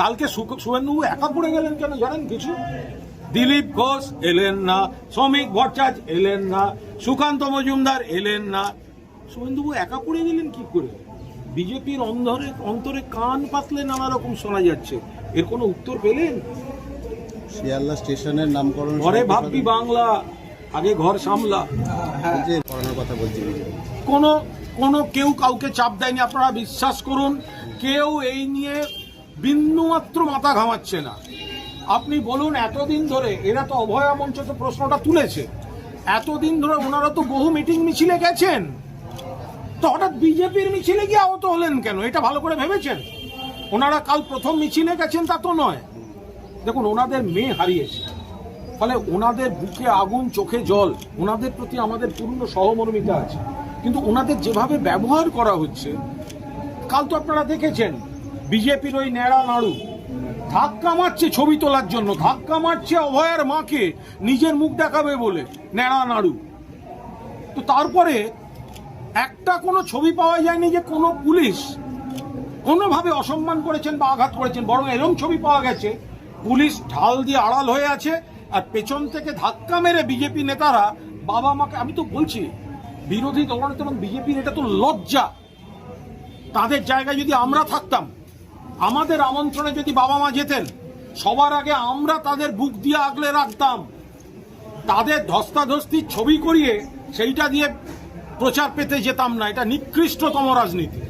কালকে শুভেন্দুবাবু একা পড়ে গেলেন কেন জানেন কিছু? দিলীপ ঘোষ এলেন না শ্রমিক ভট্টাচার্য এলেন না সুকান্ত মজুমদার এলেন না। শুভেন্দুবাবু একা পড়ে গেলেন কি করে? বিজেপির অন্ধরে অন্তরে কান পাতলে নানা রকম শোনা যাচ্ছে। এর কোনো উত্তর পেলেন? শিয়ালদা স্টেশনের নামকরণ ঘরে ভাববি বাংলা আগে ঘর সামলা। যে করানোর কথা বলছি। কোনো কোনো কেউ কাউকে চাপ দেয়নি আপনারা বিশ্বাস করুন। কেউ এই নিয়ে বিন্দুমাত্র মাথা ঘামাচ্ছে না। আপনি বলুন, এতদিন ধরে এরা তো অভয়া মঞ্চ তো প্রশ্নটা তুলেছে। এতদিন ধরে ওনারা তো বহু মিটিং মিছিলে গেছেন। তো হঠাৎ বিজেপির মিছিলে গিয়ে আহত হলেন কেন? এটা ভালো করে ভেবেছেন? ওনারা কাল প্রথম মিছিলে গেছেন তা তো নয়। দেখুন, ওনাদের মেয়ে হারিয়েছে। ফলে ওনাদের বুকে আগুন, চোখে জল, ওনাদের প্রতি আমাদের পূর্ণ সহমর্মিতা আছে। কিন্তু ওনাদের যেভাবে ব্যবহার করা হচ্ছে, কাল তো আপনারা দেখেছেন বিজেপির ওই ন্যাড়া নাড়ু। ধাক্কা মারছে ছবি তোলার জন্য, ধাক্কা মারছে অভয়ের মাকে, নিজের মুখ দেখাবে বলে, ন্যাড়া নাড়ু। তো তারপরে একটা কোনো ছবি পাওয়া যায়নি যে কোনো পুলিশ কোনোভাবে অসম্মান করেছেন বা আঘাত করেছেন, বরং এরম ছবি পাওয়া গেছে, পুলিশ ঢাল দিয়ে আড়াল হয়ে আছে আর পেছন থেকে ধাক্কা মেরে বিজেপি নেতারা বাবা মাকে, আমি তো বলছি, বিরোধী দলনেতা এবং বিজেপির এটা তো লজ্জা। তাদের জায়গায় যদি আমরা থাকতাম আমাদের আমন্ত্রণে যদি বাবা মা যেতেন, সবার আগে আমরা তাদের বুক দিয়ে আগলে রাখতাম। তাদের ধস্তাধস্তির ছবি করিয়ে সেইটা দিয়ে প্রচার পেতে যেতাম না। এটা নিকৃষ্টতম রাজনীতি।